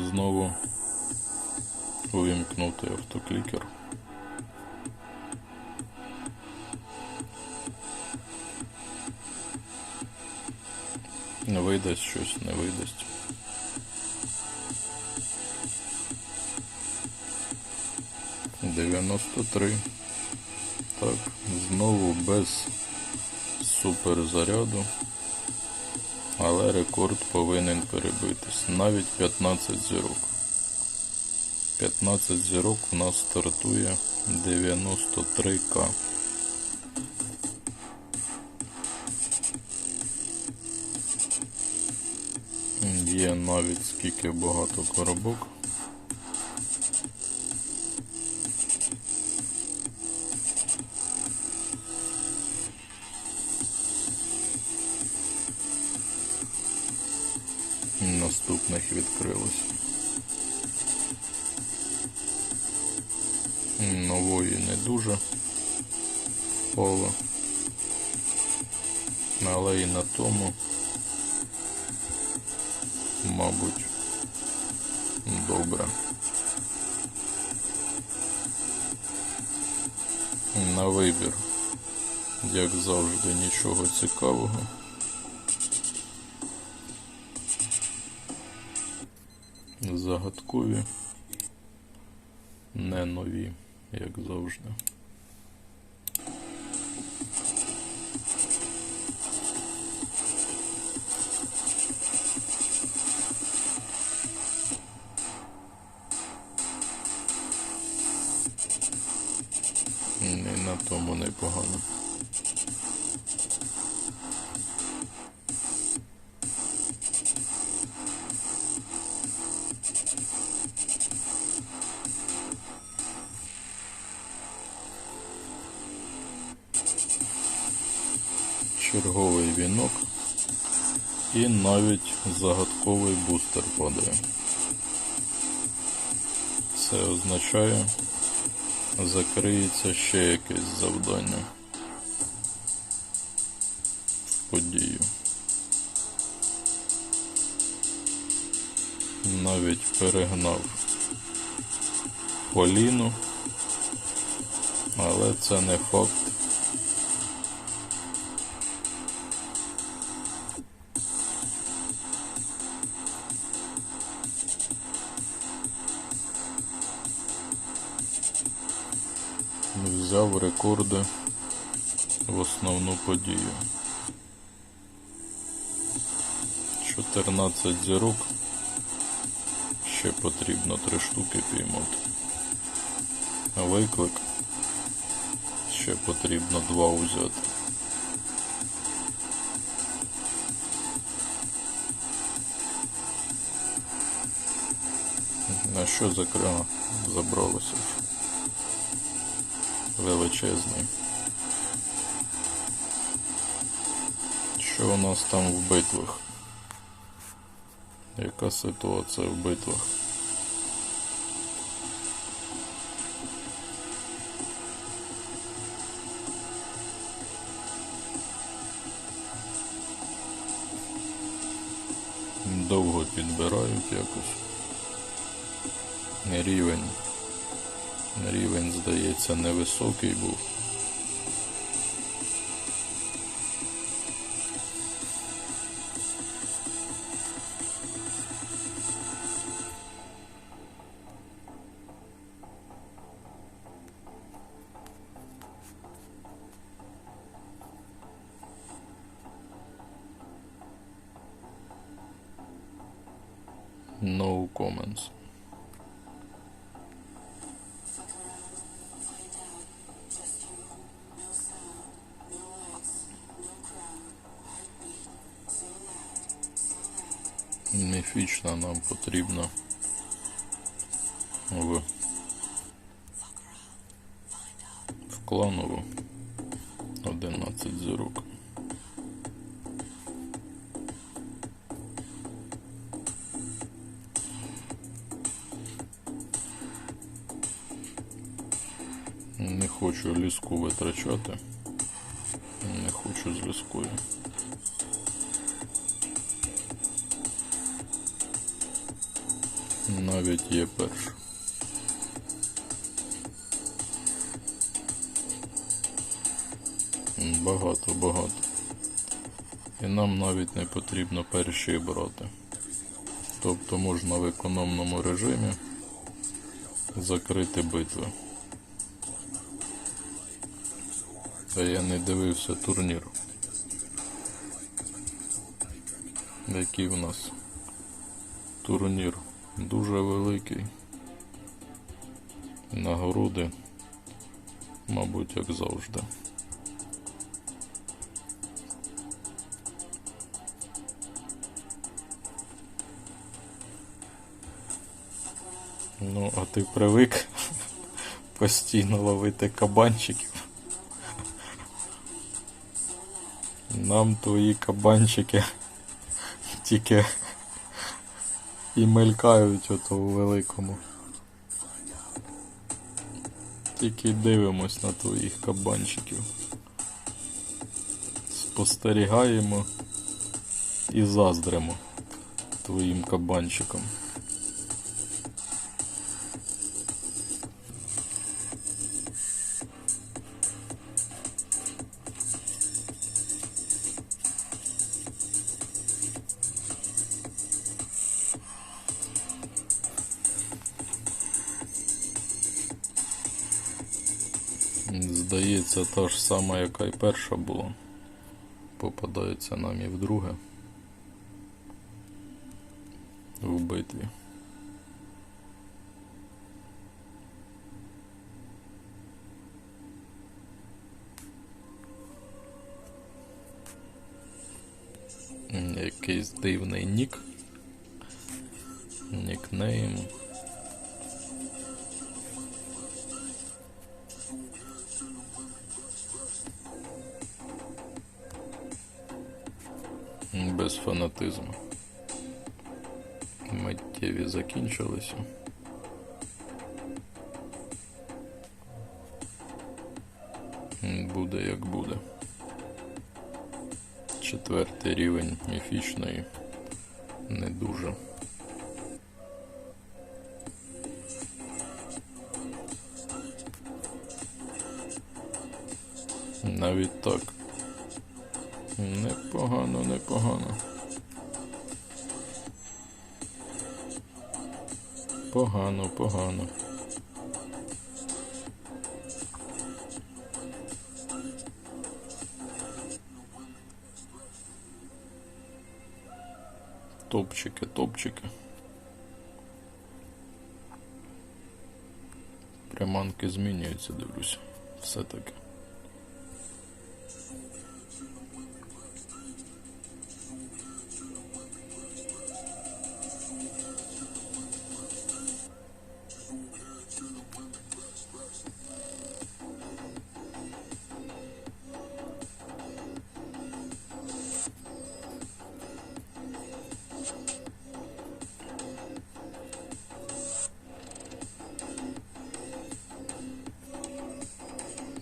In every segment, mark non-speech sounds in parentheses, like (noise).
знову увімкнути автоклікер. Не видасть щось, не видасть. Дев'яносто три. Так, знову без суперзаряду. Але рекорд повинен перебитись. Навіть 15 зірок. 15 зірок у нас стартує 93к. Є навіть скільки багато коробок. Наступних. Нової не дуже впало. Але і на тому, мабуть, добре. На вибір, як завжди, нічого цікавого. Загадкові, не нові, як завжди. І на тому непогано. Навіть загадковий бустер падає. Це означає, закриється ще якесь завдання подію. Навіть перегнав Поліну, але це не факт. Взяв в основну подію. 14 зірок. Ще потрібно 3 штуки піймати. Виклик. Ще потрібно 2 взяти. На що закрила? Забралося величезний. Що у нас там в битвах? Яка ситуація в битвах? Довго підбирають якось. Рівень. Рівень, здається, невисокий був. Міфічна нам потрібна в, в кланову 11 зірок. Не хочу ліску витрачати. Не хочу з ліскою. Навіть є перша. Багато, багато. І нам навіть не потрібно перші брати. Тобто можна в економному режимі закрити битви. Та я не дивився турнір. Який в нас турнір дуже великий. Нагороди, мабуть, як завжди. Ну, а ти привик (laughs) постійно ловити кабанчиків. Нам твої кабанчики (laughs) тільки і мелькають ото у великому. Тільки дивимось на твоїх кабанчиків. Спостерігаємо і заздримо твоїм кабанчикам. Здається, та ж сама, яка й перша була. Попадається нам і вдруге. В битві. Якийсь дивний нік. Нікнейм. Без фанатизму. Миттєві закінчилися. Буде як буде. Четвертий рівень міфічної не дуже. Навіть так. Непогано, непогано. Погано, погано. Топчики, топчики. Приманки змінюються, дивлюся. Все-таки.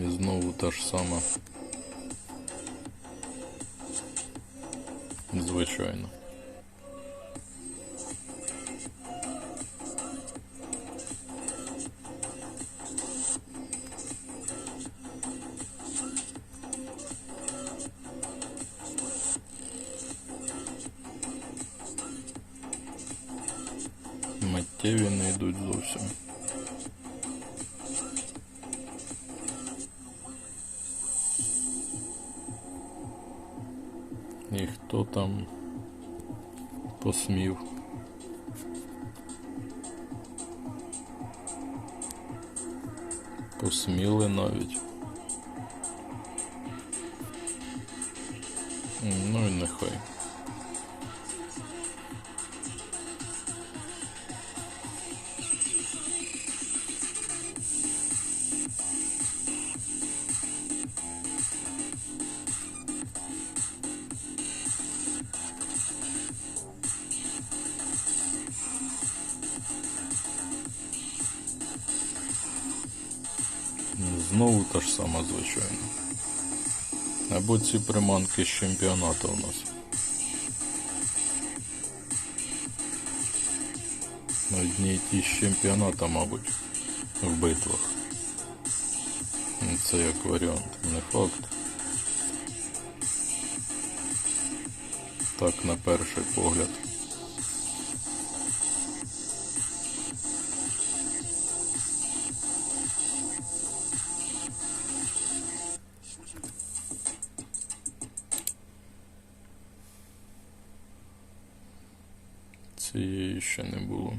І знову та ж сама. Звичайно. Миттєві не йдуть зовсім. Хто там посмів. Посміли навіть. Ну і нехай. Знову та ж сама, звичайно. Або ці приманки з чемпіонату у нас. Одні ті з чемпіоната, мабуть, в битвах. Це як варіант, не факт. Так, на перший погляд. Цієї ще не було.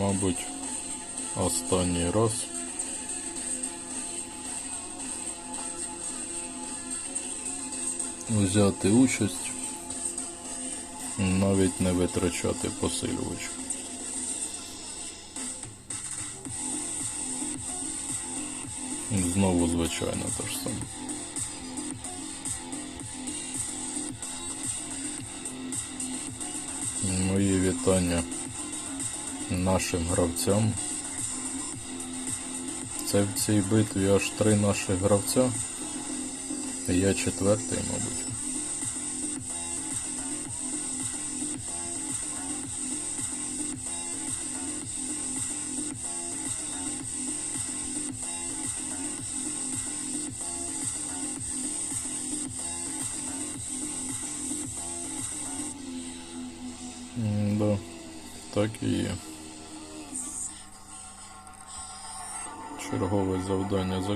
Мабуть, останній раз. Взяти участь, навіть не витрачати посилювач. Знову звичайно те ж саме. Мої вітання нашим гравцям. Це в цій битві аж три наших гравця. Я четвертий, мабуть.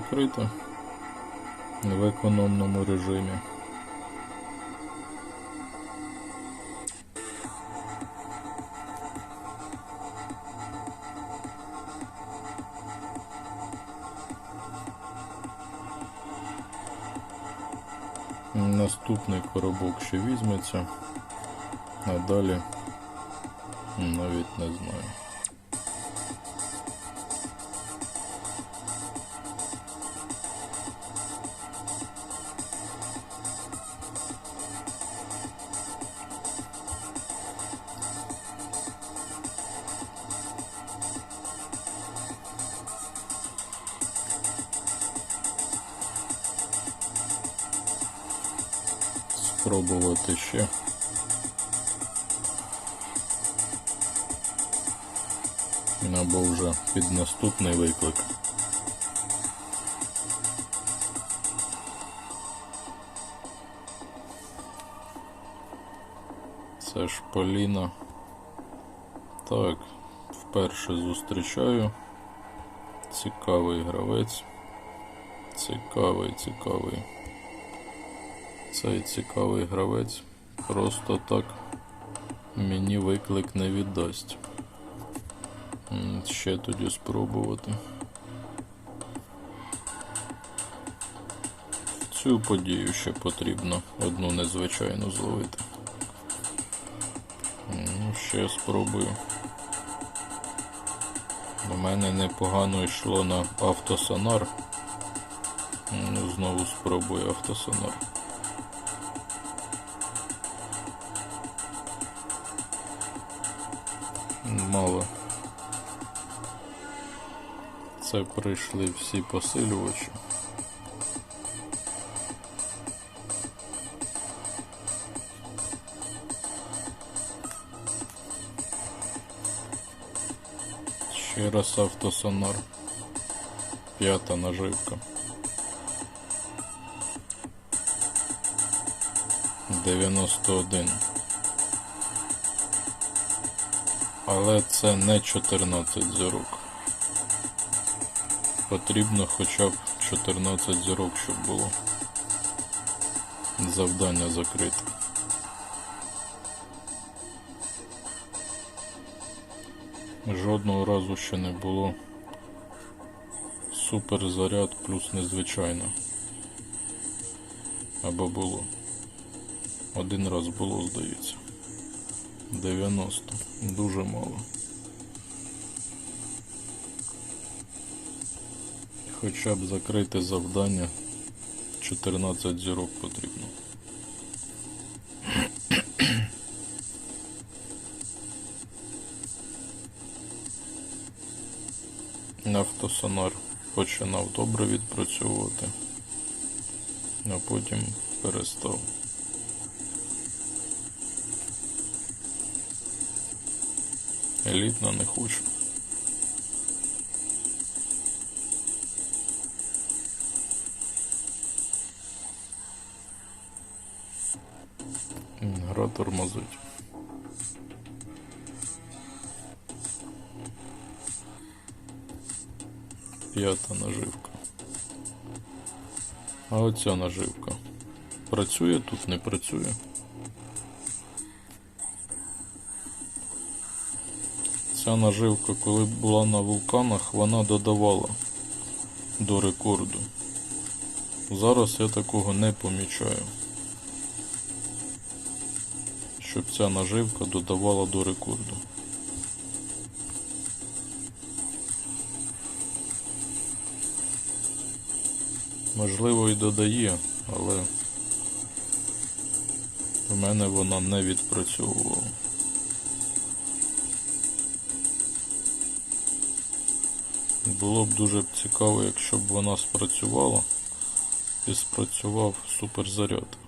Закрите в економному режимі. Наступний коробок ще візьметься, а далі навіть не знаю. Спробувати ще. Або вже під наступний виклик. Це ж Поліна. Так, вперше зустрічаю. Цікавий гравець. Цікавий, цікавий. Цей цікавий гравець просто так мені виклик не віддасть. Ще тоді спробувати. Цю подію ще потрібно одну незвичайну зловити. Ну, ще спробую. До мене непогано йшло на автосонар. Ну, знову спробую автосонар. Це прийшли всі посилювачі. Ще раз автосонар. П'ята наживка. Дев'яносто один. Але це не 14 зірок. Потрібно хоча б 14 зірок, щоб було. Завдання закрите. Жодного разу ще не було. Супер заряд плюс незвичайно. Або було. Один раз було, здається. 90. Дуже мало. Хоча б закрити завдання 14 зірок потрібно. Автосонар починав добре відпрацьовувати, а потім перестав. Елітна не хочу. Гра тормозить. П'ята наживка. А оця наживка. Працює тут, не працює. Ця наживка, коли була на вулканах, вона додавала до рекорду. Зараз я такого не помічаю. Щоб ця наживка додавала до рекорду. Можливо і додає, але в мене вона не відпрацьовувала. Було б дуже цікаво, якщо б вона спрацювала і спрацював суперзаряд.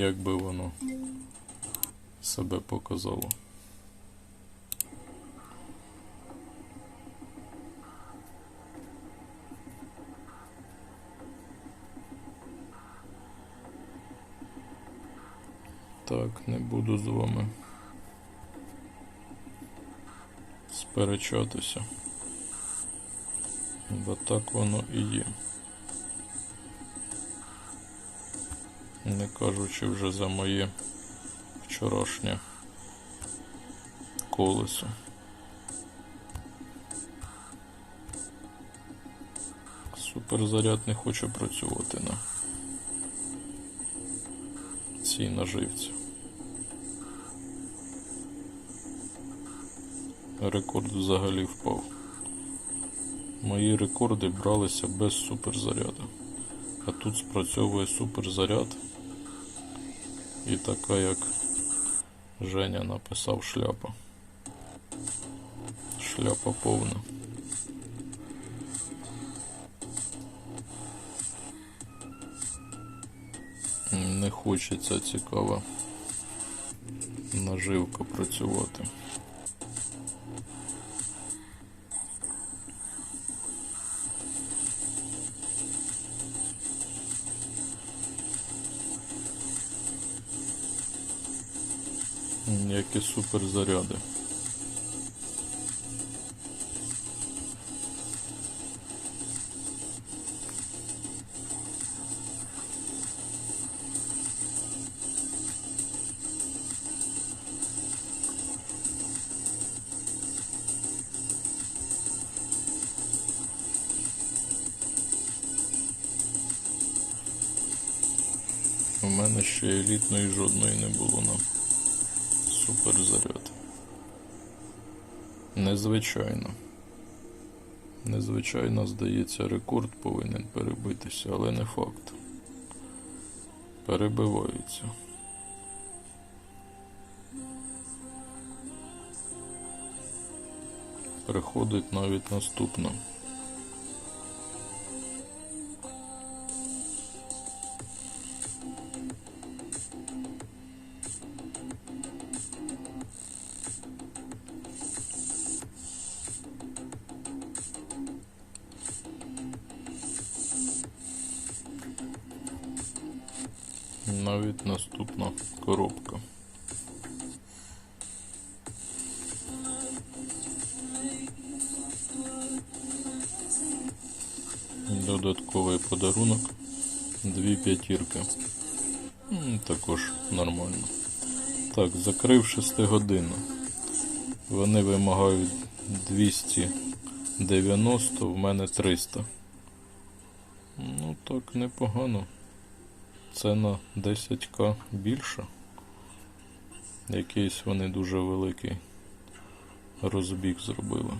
Як би воно себе показало. Так, не буду з вами сперечатися. Бо так воно і є. Не кажучи вже за моє вчорашнє колесо. Суперзаряд не хоче працювати на цій наживці. Рекорд взагалі впав. Мої рекорди бралися без суперзаряду. А тут спрацьовує суперзаряд. І така, як Женя написав шляпа. Шляпа повна. Не хочеться цікава наживка працювати. Які суперзаряди. У мене ще елітної жодної Незвичайно. Незвичайно, здається, рекорд повинен перебитися, але не факт. Перебивається. Приходить навіть наступна. Коробка. Додатковий подарунок. Дві п'ятірки. Також нормально. Так, закрив 6 годину. Вони вимагають 290, в мене 300. Ну так непогано. Це на 10к більше. Якийсь вони дуже великий розбіг зробили.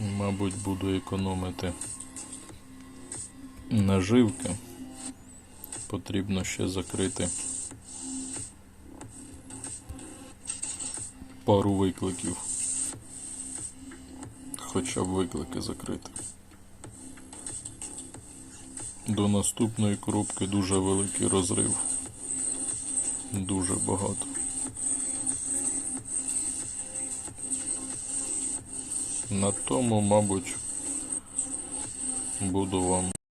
Мабуть, буду економити наживки. Потрібно ще закрити пару викликів. Хоча б виклики закрити. До наступної коробки дуже великий розрив. Дуже багато. На тому, мабуть, буду вам